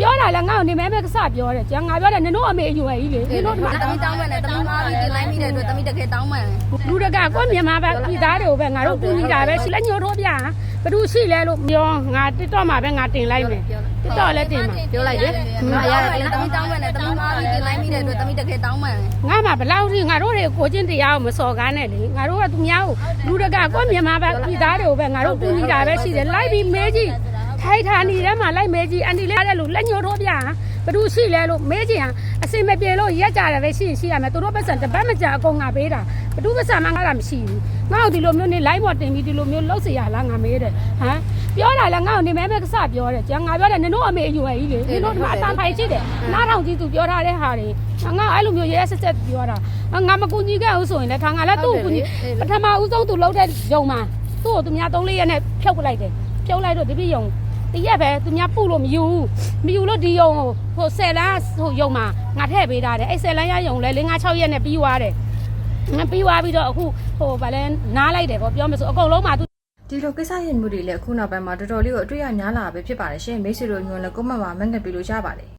ပြောတာလည်းငါ့ကိုနေမဲပဲကစပြောတယ်ကျန်ငါပြောတယ်နင်တို့အမေအယူရကြီးလေနင်တို့ဒီမှာတမီတောင်းမှန်တယ်တမီမားပြီးတင်လိုက်မိတဲ့အတွက်တမီတကယ်တောင်းမှန်တယ်လူတကကိုမြန်မာပဲပြည်သားတွေကိုပဲငါတို့ကူညီတာပဲရှိလက်ညှိုးထိုးပြဘယ်သူရှိလဲလို့ပြောငါတစ်တော့မှာပဲငါတင်လိုက်မယ်တစ်တော့လည်းတင်မှာပြောလိုက်တယ်ငါရတယ်တမီတောင်းမှန်တယ်တမီမားပြီးတင်လိုက်မိတဲ့အတွက်တမီတကယ်တောင်းမှန်တယ်ငါမှဘလောက်ထိငါတို့တွေကိုချင်းတရားကိုမစော်ကားနဲ့လေငါတို့ကသူများကိုလူတကကိုမြန်မာပဲပြည်သားတွေကိုပဲငါတို့ကူညီတာပဲရှိတယ်လိုက်ပြီးမေးကြည့် ထိုက်ထာနေထဲမှာလိုက်မေးကြည့်အန်တီလေးရတဲ့လူလက်ညှိုးထိုးပြဘယ်သူရှိလဲလို့မေးကြည့်ဟာအစင်မပြေလို့ရက်ကြတယ်ပဲရှိရှိရမယ်သူတို့ပတ်စံတစ်ပတ်မကြာအကုန်ငါပေးတာဘယ်သူပတ်စံမှငါကမရှိဘူးငါ့ကိုဒီလိုမျိုးနေ live ပေါ်တင်ပြီးဒီလိုမျိုးလှုပ်စီရလားငါမေးတယ်ဟမ်ပြောတာလည်းငါ့ကိုနေမဲပဲကစပြောတယ်ကျန်ငါပြောတယ်နင်တို့အမေအယူရကြီးလေနင်တို့ဒီမှာအတန်ဖိုင်ရှိတယ်နားထောင်ကြည့်သူပြောထားတဲ့ဟာတွေငါအဲ့လိုမျိုးရဲဆက်ဆက်ပြောတာငါမကူညီခဲ့ဘူးဆိုရင်လည်းခါငါလည်းသူ့ကိုကူညီပထမဦးဆုံးသူလှုပ်တဲ့ယုံမှာသူ့ကိုသူများ၃လေးရက်နဲ့ဖြုတ်ပလိုက်တယ်ဖြုတ်လိုက်တော့ဒီပြယုံ တရက်ပဲသူများပုလို့မယူဘူးမယူလို့ဒီယုံကိုဟိုဆယ်လန်းဟိုယုံမှာငါထည့်ပေးထားတယ်အဲ့ဆယ်လန်းရယုံလဲ၄၅၆ရက်နဲ့ပြီးသွားတယ်ငါပြီးသွားပြီးတော့အခုဟိုဗာလဲနားလိုက်တယ်ပေါ့ပြောမဆိုအကုန်လုံးမှာသူဒီလိုကိစ္စရင်မှုတွေလည်းအခုနောက်ပိုင်းမှာတော်တော်လေးကိုအတွေ့အကြုံများလာပဲဖြစ်ပါတယ်ရှင်မိတ်ဆွေတို့ညွန်လည်းကိုမမှာမငတ်ပြီးလို့ရပါတယ်